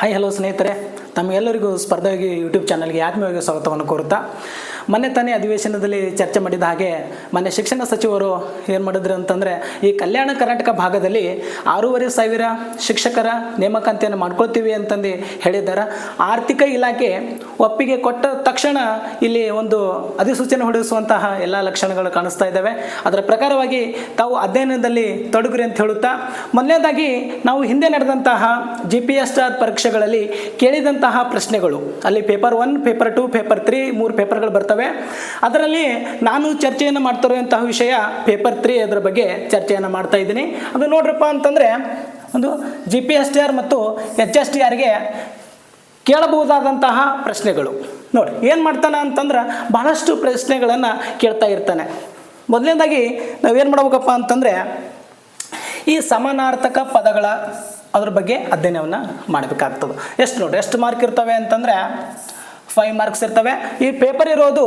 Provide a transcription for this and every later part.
Hi hello ಸ್ನೇಹಿತರೆ. ತಮಗೆಲ್ಲರಿಗೂ ಸ್ಪರ್ಧಾಗಿ YouTube ಚಾನಲ್ಗೆ ಆತ್ಮೀಯವಾಗಿ ಸ್ವಾಗತವನ್ನು ಕೋರುತ್ತಾ. ಮೊನ್ನೆ ತಾನೇ ಅಧಿವೇಶನದಲ್ಲಿ ಚರ್ಚೆ ಮಾಡಿದ ಹಾಗೆ ಮೊನ್ನೆ ಶಿಕ್ಷಣ ಸಚಿವರು ಏನು ಮಾಡಿದ್ರು ಅಂತಂದರೆ ಈ ಕಲ್ಯಾಣ ಕರ್ನಾಟಕ ಭಾಗದಲ್ಲಿ ಆರೂವರೆ ಸಾವಿರ ಶಿಕ್ಷಕರ ನೇಮಕಾಂತಿಯನ್ನು ಮಾಡ್ಕೊಳ್ತೀವಿ ಅಂತಂದು ಹೇಳಿದ್ದಾರೆ. ಆರ್ಥಿಕ ಇಲಾಖೆ ಒಪ್ಪಿಗೆ ಕೊಟ್ಟ ತಕ್ಷಣ ಇಲ್ಲಿ ಒಂದು ಅಧಿಸೂಚನೆ ಹೊರಡಿಸುವಂತಹ ಎಲ್ಲ ಲಕ್ಷಣಗಳು ಕಾಣಿಸ್ತಾ ಇದ್ದಾವೆ. ಅದರ ಪ್ರಕಾರವಾಗಿ ತಾವು ಅಧ್ಯಯನದಲ್ಲಿ ತೊಡಗುರಿ ಅಂತ ಹೇಳುತ್ತಾ ಮೊದಲನೇದಾಗಿ ನಾವು ಹಿಂದೆ ನಡೆದಂತಹ ಜಿ ಪಿ ಎಸ್ ಪರೀಕ್ಷೆಗಳಲ್ಲಿ ಕೇಳಿದಂತಹ ಪ್ರಶ್ನೆಗಳು. ಅಲ್ಲಿ paper one, paper two, paper three, ಮೂರು ಪೇಪರ್ಗಳು ಬರ್ತವೆ ಅದರಲ್ಲಿ ನಾನು ಚರ್ಚೆಯನ್ನು ಮಾಡ್ತಿರುವಂತಹ ವಿಷಯ ಪೇಪರ್ ತ್ರೀ ಅದರ ಬಗ್ಗೆ ಚರ್ಚೆಯನ್ನು ಮಾಡ್ತಾ ಇದ್ದೀನಿ. ಅದು ನೋಡ್ರಪ್ಪ ಅಂತಂದರೆ, ಒಂದು G P S T R ಮತ್ತು ಎಚ್ ಎಸ್ ಟಿ ಆರ್ಗೆ ಕೇಳಬಹುದಾದಂತಹ ಪ್ರಶ್ನೆಗಳು. ನೋಡಿ, ಏನು ಮಾಡ್ತಾನೆ ಅಂತಂದ್ರೆ ಬಹಳಷ್ಟು ಪ್ರಶ್ನೆಗಳನ್ನು ಕೇಳ್ತಾ ಇರ್ತಾನೆ. ಮೊದಲನೇದಾಗಿ ನಾವೇನು ಮಾಡ್ಬೇಕಪ್ಪ ಅಂತಂದರೆ, ಈ ಸಮಾನಾರ್ಥಕ ಪದಗಳ ಅದ್ರ ಬಗ್ಗೆ ಅಧ್ಯಯನವನ್ನು ಮಾಡಬೇಕಾಗ್ತದೆ. ಎಷ್ಟು ನೋಡಿ ಎಷ್ಟು ಮಾರ್ಕ್ ಇರ್ತವೆ ಅಂತಂದರೆ ಫೈವ್ ಮಾರ್ಕ್ಸ್ ಇರ್ತವೆ. ಈ ಪೇಪರ್ ಇರೋದು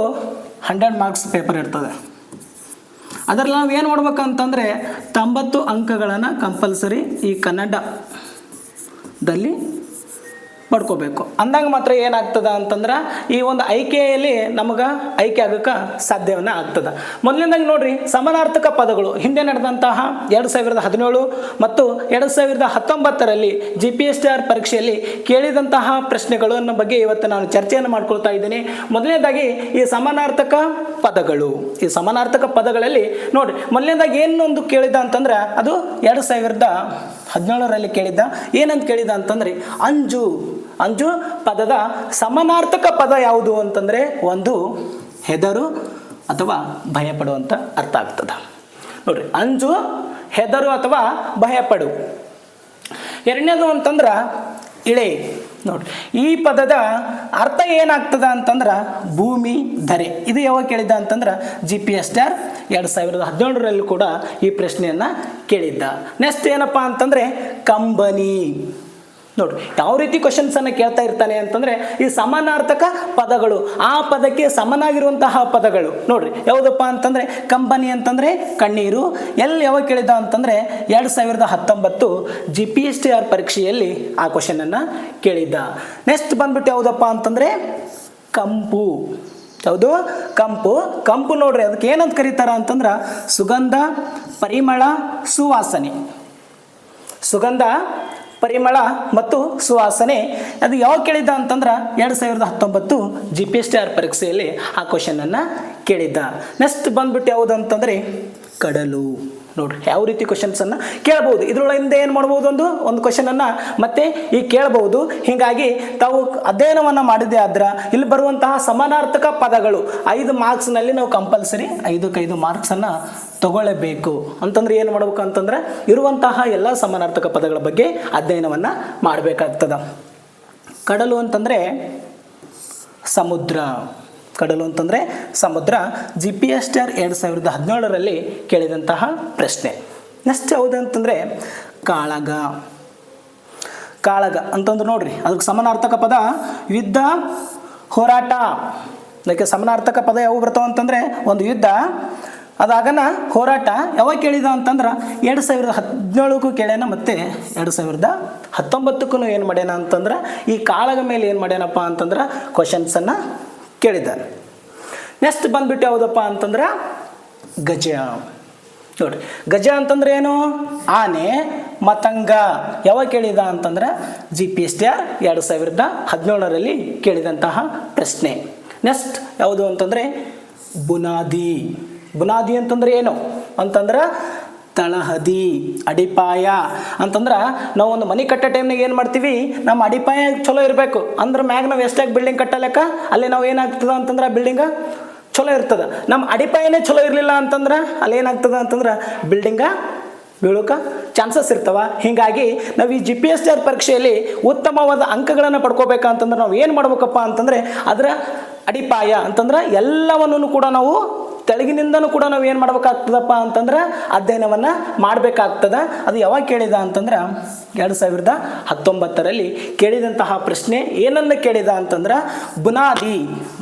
ಹಂಡ್ರೆಡ್ ಮಾರ್ಕ್ಸ್ ಪೇಪರ್ ಇರ್ತದೆ. ಅದರಲ್ಲಿ ನಾವು ಏನು ಮಾಡ್ಬೇಕಂತಂದರೆ ತೊಂಬತ್ತು ಅಂಕಗಳನ್ನು ಕಂಪಲ್ಸರಿ ಈ ಕನ್ನಡದಲ್ಲಿ ಪಡ್ಕೋಬೇಕು ಅಂದಾಗ ಮಾತ್ರ ಏನಾಗ್ತದ ಅಂತಂದ್ರೆ ಈ ಒಂದು ಆಯ್ಕೆಯಲ್ಲಿ ನಮಗೆ ಆಯ್ಕೆ ಆಗೋಕ್ಕೆ ಸಾಧ್ಯವನ್ನ ಆಗ್ತದೆ. ಮೊದಲನೇದಾಗಿ ನೋಡ್ರಿ, ಸಮಾನಾರ್ಥಕ ಪದಗಳು. ಹಿಂದೆ ನಡೆದಂತಹ ಎರಡು ಸಾವಿರದ ಹದಿನೇಳು ಮತ್ತು ಎರಡು ಸಾವಿರದ ಹತ್ತೊಂಬತ್ತರಲ್ಲಿ G P S T R ಪರೀಕ್ಷೆಯಲ್ಲಿ ಕೇಳಿದಂತಹ ಪ್ರಶ್ನೆಗಳನ್ನು ಬಗ್ಗೆ ಇವತ್ತು ನಾನು ಚರ್ಚೆಯನ್ನು ಮಾಡ್ಕೊಳ್ತಾ ಇದ್ದೀನಿ. ಮೊದಲನೇದಾಗಿ ಈ ಸಮಾನಾರ್ಥಕ ಪದಗಳು. ಈ ಸಮಾನಾರ್ಥಕ ಪದಗಳಲ್ಲಿ ನೋಡ್ರಿ, ಮೊದಲನೇದಾಗಿ ಏನೊಂದು ಕೇಳಿದ ಅಂತಂದ್ರೆ ಅದು ಎರಡು ಸಾವಿರದ ಹದಿನೇಳರಲ್ಲಿ ಕೇಳಿದ್ದ. ಏನಂತ ಕೇಳಿದ ಅಂತಂದ್ರೆ, ಅಂಜು. ಅಂಜು ಪದದ ಸಮನಾರ್ಥಕ ಪದ ಯಾವುದು ಅಂತಂದರೆ ಒಂದು ಹೆದರು ಅಥವಾ ಭಯಪಡುವಂಥ ಅರ್ಥ ಆಗ್ತದೆ. ನೋಡ್ರಿ, ಅಂಜು, ಹೆದರು ಅಥವಾ ಭಯಪಡು. ಎರಡನೇದು ಅಂತಂದ್ರೆ ಇಳೆ. ನೋಡ್ರಿ, ಈ ಪದದ ಅರ್ಥ ಏನಾಗ್ತದ ಅಂತಂದ್ರೆ ಭೂಮಿ, ಧರೆ. ಇದು ಯಾವಾಗ ಕೇಳಿದ್ದ ಅಂತಂದ್ರೆ ಜಿ ಪಿ ಎಸ್ ಆರ್ ಎರಡು ಸಾವಿರದ ಹದಿನೇಳರಲ್ಲಿ ಕೂಡ ಈ ಪ್ರಶ್ನೆಯನ್ನು ಕೇಳಿದ್ದ. ನೆಕ್ಸ್ಟ್ ಏನಪ್ಪ ಅಂತಂದರೆ ಕಂಬನಿ. ನೋಡ್ರಿ ಯಾವ ರೀತಿ ಕ್ವಶನ್ಸನ್ನು ಕೇಳ್ತಾ ಇರ್ತಾನೆ ಅಂತಂದರೆ, ಈ ಸಮಾನಾರ್ಥಕ ಪದಗಳು, ಆ ಪದಕ್ಕೆ ಸಮನಾಗಿರುವಂತಹ ಪದಗಳು. ನೋಡ್ರಿ, ಯಾವುದಪ್ಪ ಅಂತಂದರೆ ಕಂಪನಿ ಅಂತಂದರೆ ಕಣ್ಣೀರು. ಎಲ್ಲಿ ಯಾವಾಗ ಕೇಳಿದ ಅಂತಂದರೆ, ಎರಡು ಸಾವಿರದ ಹತ್ತೊಂಬತ್ತು G P S T R ಪರೀಕ್ಷೆಯಲ್ಲಿ ಆ ಕ್ವಶನನ್ನು ಕೇಳಿದ್ದ. ನೆಕ್ಸ್ಟ್ ಬಂದ್ಬಿಟ್ಟು ಯಾವುದಪ್ಪ ಅಂತಂದರೆ, ಕಂಪು. ಯಾವುದು ಕಂಪು. ಕಂಪು ನೋಡ್ರಿ, ಅದಕ್ಕೆ ಏನಂತ ಕರೀತಾರ ಅಂತಂದ್ರೆ, ಸುಗಂಧ, ಪರಿಮಳ, ಸುವಾಸನೆ. ಸುಗಂಧ ಪರಿಮಳ ಮತ್ತು ಸುವಾಸನೆ. ಅದು ಯಾವಾಗ ಕೇಳಿದ್ದ ಅಂತಂದ್ರೆ ಎರಡು ಸಾವಿರದ ಹತ್ತೊಂಬತ್ತು G P S T R ಪರೀಕ್ಷೆಯಲ್ಲಿ ಆ ಕ್ವಶನನ್ನು ಕೇಳಿದ್ದ. ನೆಕ್ಸ್ಟ್ ಬಂದ್ಬಿಟ್ಟು ಯಾವುದು ಅಂತಂದರೆ ಕಡಲು. ನೋಡ್ರಿ, ಯಾವ ರೀತಿ ಕ್ವಶನ್ಸನ್ನು ಕೇಳಬಹುದು. ಇದ್ರೊಳಗಿಂದ ಏನು ಮಾಡ್ಬೋದು ಒಂದು? ಒಂದು ಕ್ವಶನನ್ನು ಮತ್ತೆ ಈ ಕೇಳಬಹುದು. ಹೀಗಾಗಿ ತಾವು ಅಧ್ಯಯನವನ್ನು ಮಾಡಿದೆ ಆದ್ರೆ ಇಲ್ಲಿ ಬರುವಂತಹ ಸಮಾನಾರ್ಥಕ ಪದಗಳು ಐದು ಮಾರ್ಕ್ಸ್ನಲ್ಲಿ ನಾವು ಕಂಪಲ್ಸರಿ ಐದಕ್ಕೈದು ಮಾರ್ಕ್ಸನ್ನು ತಗೊಳ್ಳೇಬೇಕು. ಅಂತಂದ್ರೆ ಏನು ಮಾಡ್ಬೇಕು ಅಂತಂದ್ರೆ ಇರುವಂತಹ ಎಲ್ಲ ಸಮಾನಾರ್ಥಕ ಪದಗಳ ಬಗ್ಗೆ ಅಧ್ಯಯನವನ್ನು ಮಾಡಬೇಕಾಗ್ತದ. ಕಡಲು ಅಂತಂದರೆ ಸಮುದ್ರ. ಕಡಲು ಅಂತಂದರೆ ಸಮುದ್ರ. G P S T R ಎರಡು ಸಾವಿರದ ಹದಿನೇಳರಲ್ಲಿ ಕೇಳಿದಂತಹ ಪ್ರಶ್ನೆ. ನೆಕ್ಸ್ಟ್ ಯಾವುದು ಅಂತಂದರೆ ಕಾಳಗ. ಕಾಳಗ ಅಂತಂದ್ರೆ ನೋಡ್ರಿ, ಅದಕ್ಕೆ ಸಮಾನಾರ್ಥಕ ಪದ ಯುದ್ಧ ಹೋರಾಟ. ಅದಕ್ಕೆ ಸಮಾನಾರ್ಥಕ ಪದ ಯಾವ ಬರ್ತಾವ ಅಂತಂದರೆ ಒಂದು ಯುದ್ಧ ಅದಾಗನ ಹೋರಾಟ ಯಾವಾಗ ಕೇಳಿದ ಅಂತಂದ್ರೆ ಎರಡು ಸಾವಿರದ ಹದಿನೇಳಕ್ಕೂ ಕೇಳ್ಯಾನ ಮತ್ತು ಎರಡು ಸಾವಿರದ ಹತ್ತೊಂಬತ್ತಕ್ಕೂ ಏನು ಮಾಡ್ಯಾನ ಅಂತಂದ್ರೆ ಈ ಕಾಳಗ ಮೇಲೆ ಏನು ಮಾಡ್ಯಾನಪ್ಪ ಅಂತಂದ್ರೆ ಕ್ವಶನ್ಸನ್ನು ಕೇಳಿದ್ದಾನೆ. ನೆಕ್ಸ್ಟ್ ಬಂದ್ಬಿಟ್ಟು ಯಾವುದಪ್ಪ ಅಂತಂದ್ರೆ ಗಜ. ನೋಡ್ರಿ, ಗಜ ಅಂತಂದ್ರೆ ಏನು? ಆನೆ, ಮತಂಗ. ಯಾವಾಗ ಕೇಳಿದ ಅಂತಂದ್ರೆ G P S T R ಎರಡು ಸಾವಿರದ ಹದಿನೇಳರಲ್ಲಿ ಕೇಳಿದಂತಹ ಪ್ರಶ್ನೆ. ನೆಕ್ಸ್ಟ್ ಯಾವುದು ಅಂತಂದರೆ ಬುನಾದಿ. ಬುನಾದಿ ಅಂತಂದ್ರೆ ಏನು? ಅಂತಂದ್ರೆ ತಳಹದಿ, ಅಡಿಪಾಯ. ಅಂತಂದ್ರೆ ನಾವು ಒಂದು ಮನೆ ಕಟ್ಟೋ ಟೈಮ್ನಾಗ ಏನು ಮಾಡ್ತೀವಿ? ನಮ್ಮ ಅಡಿಪಾಯ ಚಲೋ ಇರಬೇಕು. ಅಂದ್ರೆ ಮ್ಯಾಗ ನಾವು ಎಷ್ಟಾಗಿ ಬಿಲ್ಡಿಂಗ್ ಕಟ್ಟಲೆಕ್ಕ ಅಲ್ಲಿ ನಾವು ಏನಾಗ್ತದ ಅಂತಂದ್ರೆ ಆ ಬಿಲ್ಡಿಂಗ ಚಲೋ ಇರ್ತದೆ. ನಮ್ಮ ಅಡಿಪಾಯನೇ ಚಲೋ ಇರಲಿಲ್ಲ ಅಂತಂದ್ರೆ ಅಲ್ಲಿ ಏನಾಗ್ತದ ಅಂತಂದ್ರೆ ಬಿಲ್ಡಿಂಗ ಬೀಳೋಕೆ ಚಾನ್ಸಸ್ ಇರ್ತವ. ಹೀಗಾಗಿ ನಾವು ಈ ಜಿ ಪಿ ಎಸ್ ಆರ್ ಪರೀಕ್ಷೆಯಲ್ಲಿ ಉತ್ತಮವಾದ ಅಂಕಗಳನ್ನು ಪಡ್ಕೋಬೇಕಂತಂದ್ರೆ ನಾವು ಏನು ಮಾಡ್ಬೇಕಪ್ಪ ಅಂತಂದರೆ ಅದರ ಅಡಿಪಾಯ ಅಂತಂದ್ರೆ ಎಲ್ಲವನ್ನೂ ಕೂಡ ನಾವು ತೆಳಗಿನಿಂದನೂ ಕೂಡ ನಾವು ಏನು ಮಾಡ್ಬೇಕಾಗ್ತದಪ್ಪ ಅಂತಂದ್ರೆ ಅಧ್ಯಯನವನ್ನು ಮಾಡಬೇಕಾಗ್ತದ. ಅದು ಯಾವಾಗ ಕೇಳಿದ ಅಂತಂದ್ರೆ ಎರಡು ಸಾವಿರದ ಹತ್ತೊಂಬತ್ತರಲ್ಲಿ ಕೇಳಿದಂತಹ ಪ್ರಶ್ನೆ ಏನನ್ನು ಕೇಳಿದ ಅಂತಂದ್ರೆ ಬುನಾದಿ.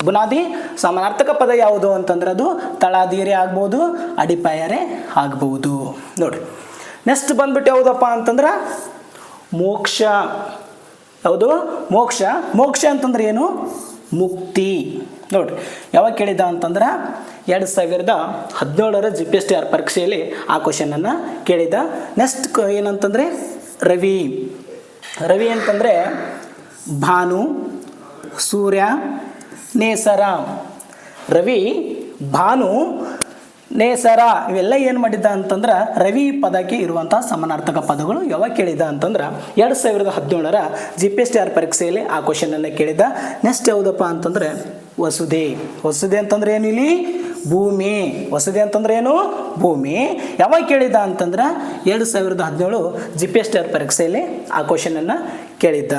ಬುನಾದಿ ಸಮಾನಾರ್ಥಕ ಪದ ಯಾವುದು ಅಂತಂದ್ರೆ ಅದು ತಳಾದೀರೆ ಆಗ್ಬೋದು, ಅಡಿಪಾಯರೇ ಆಗ್ಬೋದು. ನೋಡಿ ನೆಕ್ಸ್ಟ್ ಬಂದ್ಬಿಟ್ಟು ಯಾವುದಪ್ಪ ಅಂತಂದ್ರೆ ಮೋಕ್ಷ. ಹೌದು ಮೋಕ್ಷ. ಮೋಕ್ಷ ಅಂತಂದ್ರೆ ಏನು? ಮುಕ್ತಿ. ನೋಡ್ರಿ, ಯಾವಾಗ ಕೇಳಿದ ಅಂತಂದ್ರೆ ಎರಡು ಸಾವಿರದ ಹದಿನೇಳರ G P S T R ಪರೀಕ್ಷೆಯಲ್ಲಿ ಆ ಕ್ವಶನನ್ನು ಕೇಳಿದ ನೆಕ್ಸ್ಟ್ ಏನಂತಂದರೆ, ರವಿ. ರವಿ ಅಂತಂದರೆ ಭಾನು, ಸೂರ್ಯ, ನೇಸರ. ರವಿ, ಭಾನು ನೇಸರ ಇವೆಲ್ಲ ಏನು ಮಾಡಿದ್ದ ಅಂತಂದ್ರೆ ರವಿ ಪದಕ್ಕೆ ಇರುವಂತಹ ಸಮಾನಾರ್ಥಕ ಪದಗಳು ಯಾವಾಗ ಕೇಳಿದ ಅಂತಂದ್ರೆ ಎರಡು ಸಾವಿರದ ಹದಿನೇಳರ G P S T R ಪರೀಕ್ಷೆಯಲ್ಲಿ ಆ ಕ್ವಶನನ್ನು ಕೇಳಿದ ನೆಕ್ಸ್ಟ್ ಯಾವುದಪ್ಪ ಅಂತಂದ್ರೆ ವಸುದೆ ವಸುದೆ ಅಂತಂದ್ರೆ ಏನು ಇಲ್ಲಿ? ಭೂಮಿ. ವಸುದೆ ಅಂತಂದ್ರೆ ಏನು? ಭೂಮಿ. ಯಾವಾಗ ಕೇಳಿದ ಅಂತಂದ್ರೆ ಎರಡು ಸಾವಿರದ ಹದಿನೇಳು G P S T R ಪರೀಕ್ಷೆಯಲ್ಲಿ ಆ ಕ್ವಶನನ್ನು ಕೇಳಿದ್ದ.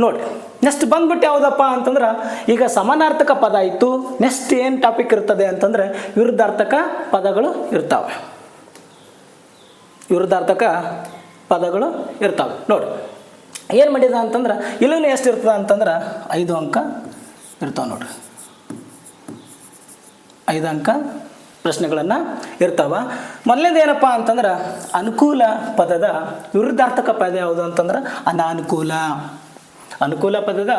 ನೋಡಿ ನೆಕ್ಸ್ಟ್ ಬಂದ್ಬಿಟ್ಟು ಯಾವುದಪ್ಪ ಅಂತಂದ್ರೆ, ಈಗ ಸಮಾನಾರ್ಥಕ ಪದ ಇತ್ತು ನೆಕ್ಸ್ಟ್ ಏನು ಟಾಪಿಕ್ ಇರ್ತದೆ ಅಂತಂದ್ರೆ, ವಿರುದ್ಧಾರ್ಥಕ ಪದಗಳು ಇರ್ತಾವೆ. ವಿರುದ್ಧಾರ್ಥಕ ಪದಗಳು ಇರ್ತಾವೆ. ನೋಡಿ, ಏನು ಮಾಡಿದ ಅಂತಂದ್ರೆ ಇಲ್ಲೂ ಎಷ್ಟು ಇರ್ತದೆ ಅಂತಂದ್ರೆ, ಐದು ಅಂಕ ಇರ್ತಾವೆ ನೋಡಿ ಐದು ಅಂಕ ಪ್ರಶ್ನೆಗಳನ್ನು ಇರ್ತಾವ. ಮೊದಲನೇದು ಏನಪ್ಪ ಅಂತಂದ್ರೆ, ಅನುಕೂಲ ಪದದ ವಿರುದ್ಧಾರ್ಥಕ ಪದ ಯಾವುದು ಅಂತಂದ್ರೆ, ಅನಾನುಕೂಲ. ಅನುಕೂಲ ಪದದ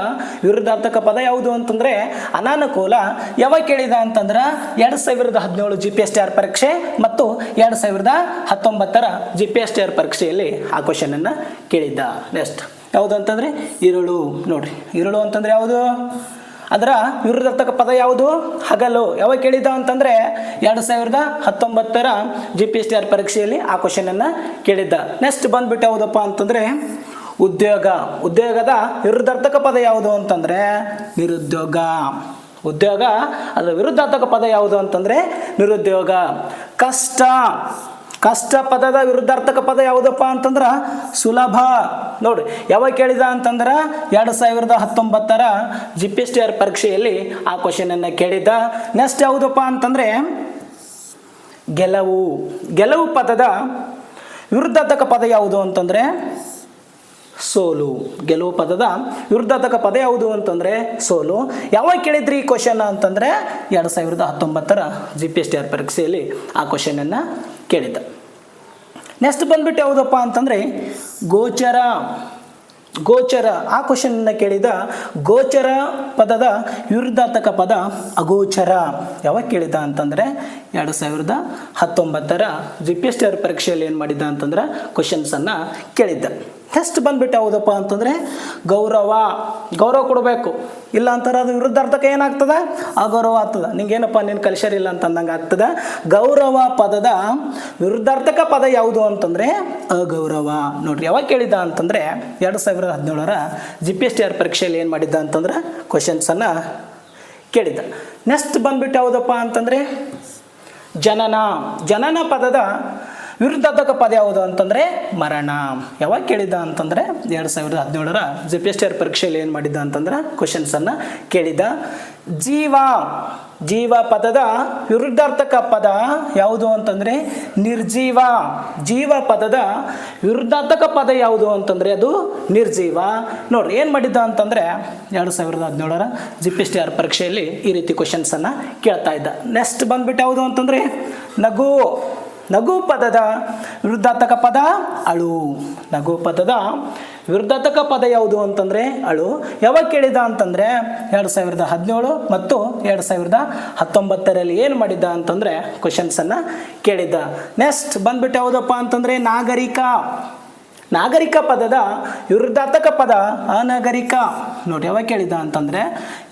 ವಿರುದ್ಧಾರ್ಥಕ ಪದ ಯಾವುದು ಅಂತಂದರೆ ಅನಾನುಕೂಲ. ಯಾವಾಗ ಕೇಳಿದ ಅಂತಂದ್ರೆ ಎರಡು ಸಾವಿರದ ಹದಿನೇಳು G P S T R ಪರೀಕ್ಷೆ ಮತ್ತು ಎರಡು ಸಾವಿರದ ಹತ್ತೊಂಬತ್ತರ G P S T R ಪರೀಕ್ಷೆಯಲ್ಲಿ ಆ ಕ್ವಶನನ್ನು ಕೇಳಿದ್ದ. ನೆಕ್ಸ್ಟ್ ಯಾವುದು ಅಂತಂದರೆ ಇರುಳು ನೋಡ್ರಿ. ಇರುಳು ಅಂತಂದ್ರೆ ಯಾವುದು? ಅದರ ವಿರುದ್ಧಾರ್ಥಕ ಪದ ಯಾವುದು? ಹಗಲು. ಯಾವಾಗ ಕೇಳಿದ ಅಂತಂದರೆ ಎರಡು ಸಾವಿರದ ಹತ್ತೊಂಬತ್ತರ G P S T R ಪರೀಕ್ಷೆಯಲ್ಲಿ ಆ ಕ್ವಶನನ್ನು ಕೇಳಿದ್ದ. ನೆಕ್ಸ್ಟ್ ಬಂದ್ಬಿಟ್ಟು ಯಾವುದಪ್ಪ ಅಂತಂದರೆ ಉದ್ಯೋಗ. ಉದ್ಯೋಗದ ವಿರುದ್ಧಾರ್ಥಕ ಪದ ಯಾವುದು ಅಂತಂದರೆ ನಿರುದ್ಯೋಗ. ಉದ್ಯೋಗ ಅದರ ವಿರುದ್ಧಾರ್ಥಕ ಪದ ಯಾವುದು ಅಂತಂದರೆ ನಿರುದ್ಯೋಗ. ಕಷ್ಟ. ಕಷ್ಟ ಪದದ ವಿರುದ್ಧಾರ್ಥಕ ಪದ ಯಾವುದಪ್ಪ ಅಂತಂದ್ರೆ ಸುಲಭ. ನೋಡ್ರಿ ಯಾವಾಗ ಕೇಳಿದ ಅಂತಂದ್ರೆ ಎರಡು ಸಾವಿರದ ಹತ್ತೊಂಬತ್ತರ G P S T R ಪರೀಕ್ಷೆಯಲ್ಲಿ ಆ ಕ್ವಶನನ್ನು ಕೇಳಿದ್ದ ನೆಕ್ಸ್ಟ್ ಯಾವುದಪ್ಪ ಅಂತಂದರೆ ಗೆಲುವು. ಗೆಲುವು ಪದದ ವಿರುದ್ಧಾರ್ಥಕ ಪದ ಯಾವುದು ಅಂತಂದರೆ ಸೋಲು. ಗೆಲುವು ಪದದ ವಿರುದ್ಧಾರ್ಥಕ ಪದ ಯಾವುದು ಅಂತಂದರೆ ಸೋಲು. ಯಾವಾಗ ಕೇಳಿದ್ರಿ ಈ ಕ್ವಶನ್ ಅಂತಂದರೆ ಎರಡು ಸಾವಿರದ ಹತ್ತೊಂಬತ್ತರ G P S T R ಪರೀಕ್ಷೆಯಲ್ಲಿ ಆ ಕ್ವಶನನ್ನು ಕೇಳಿದ್ದ. ನೆಕ್ಸ್ಟ್ ಬಂದ್ಬಿಟ್ಟು ಯಾವುದಪ್ಪ ಅಂತಂದರೆ ಗೋಚರ. ಗೋಚರ. ಆ ಕ್ವಶನ್ನ ಕೇಳಿದ ಗೋಚರ ಪದದ ವಿರುದ್ಧಾರ್ಥಕ ಪದ ಅಗೋಚರ. ಯಾವಾಗ ಕೇಳಿದ ಅಂತಂದರೆ ಎರಡು ಸಾವಿರದ ಹತ್ತೊಂಬತ್ತರ G P S T R ಪರೀಕ್ಷೆಯಲ್ಲಿ ಏನು ಮಾಡಿದ್ದ ಅಂತಂದ್ರೆ ಕ್ವಶನ್ಸನ್ನು ಕೇಳಿದ್ದ. ನೆಕ್ಸ್ಟ್ ಬಂದ್ಬಿಟ್ಟು ಯಾವುದಪ್ಪ ಅಂತಂದರೆ ಗೌರವ ಗೌರವ ಕೊಡಬೇಕು. ಇಲ್ಲ ಅಂತಾರೆ ಅದು ವಿರುದ್ಧಾರ್ಥಕ ಏನಾಗ್ತದೆ? ಅಗೌರವ ಆಗ್ತದೆ. ನಿಂಗೇನಪ್ಪ, ನೀನು ಕಲಿಸರಿಲ್ಲ ಅಂತ ಅಂದಂಗೆ ಆಗ್ತದೆ? ಗೌರವ ಪದದ ವಿರುದ್ಧಾರ್ಥಕ ಪದ ಯಾವುದು ಅಂತಂದರೆ ಅಗೌರವ. ನೋಡ್ರಿ, ಯಾವಾಗ ಕೇಳಿದ ಅಂತಂದರೆ ಎರಡು ಸಾವಿರದ ಹದಿನೇಳರ G P S T R ಪರೀಕ್ಷೆಯಲ್ಲಿ ಏನು ಮಾಡಿದ್ದ ಅಂತಂದ್ರೆ ಕ್ವಶನ್ಸನ್ನು ಕೇಳಿದ್ದ. ನೆಕ್ಸ್ಟ್ ಬಂದ್ಬಿಟ್ಟು ಯಾವುದಪ್ಪ ಅಂತಂದರೆ ಜನನ. ಜನನ ಪದದ ವಿರುದ್ಧಾರ್ಥಕ ಪದ ಯಾವುದು ಅಂತಂದರೆ ಮರಣ. ಯಾವಾಗ ಕೇಳಿದ ಅಂತಂದರೆ ಎರಡು ಸಾವಿರದ ಹದಿನೇಳರ ಜೆ ಪಿ ಪರೀಕ್ಷೆಯಲ್ಲಿ ಏನು ಮಾಡಿದ್ದ ಅಂತಂದ್ರೆ ಕ್ವಶನ್ಸನ್ನು ಕೇಳಿದ. ಜೀವ ಜೀವ ಪದದ ವಿರುದ್ಧಾರ್ಥಕ ಪದ ಯಾವುದು ಅಂತಂದರೆ ನಿರ್ಜೀವ. ಜೀವ ಪದದ ವಿರುದ್ಧಾರ್ಥಕ ಪದ ಯಾವುದು ಅಂತಂದರೆ ಅದು ನಿರ್ಜೀವ. ನೋಡ್ರಿ, ಏನು ಮಾಡಿದ್ದ ಅಂತಂದರೆ ಎರಡು ಸಾವಿರದ ಹದಿನೇಳರ ಜಿ ಆರ್ ಪರೀಕ್ಷೆಯಲ್ಲಿ ಈ ರೀತಿ ಕ್ವಶನ್ಸನ್ನು ಕೇಳ್ತಾ ಇದ್ದ. ನೆಕ್ಸ್ಟ್ ಬಂದ್ಬಿಟ್ಟು ಯಾವುದು ಅಂತಂದರೆ ನಗು. ನಗು ಪದದ ವಿರುದ್ಧಾರ್ಥಕ ಪದ ಅಳು. ನಗು ಪದದ ವಿರುದ್ಧಾರ್ಥಕ ಪದ ಯಾವುದು ಅಂತಂದರೆ ಅಳು. ಯಾವಾಗ ಕೇಳಿದ ಅಂತಂದರೆ ಎರಡು ಸಾವಿರದ ಹದಿನೇಳು ಮತ್ತು ಎರಡು ಸಾವಿರದ ಹತ್ತೊಂಬತ್ತರಲ್ಲಿ ಏನು ಮಾಡಿದ್ದ ಅಂತಂದರೆ ಕ್ವಶನ್ಸನ್ನು ಕೇಳಿದ್ದ. ನೆಕ್ಸ್ಟ್ ಬಂದ್ಬಿಟ್ಟು ಯಾವುದಪ್ಪ ಅಂತಂದರೆ ನಾಗರಿಕ. ನಾಗರಿಕ ಪದದ, ವಿರುದ್ಧಾರ್ಥಕ ಪದ ಅನಾಗರಿಕ. ನೋಡಿ, ಯಾವಾಗ ಕೇಳಿದ ಅಂತಂದರೆ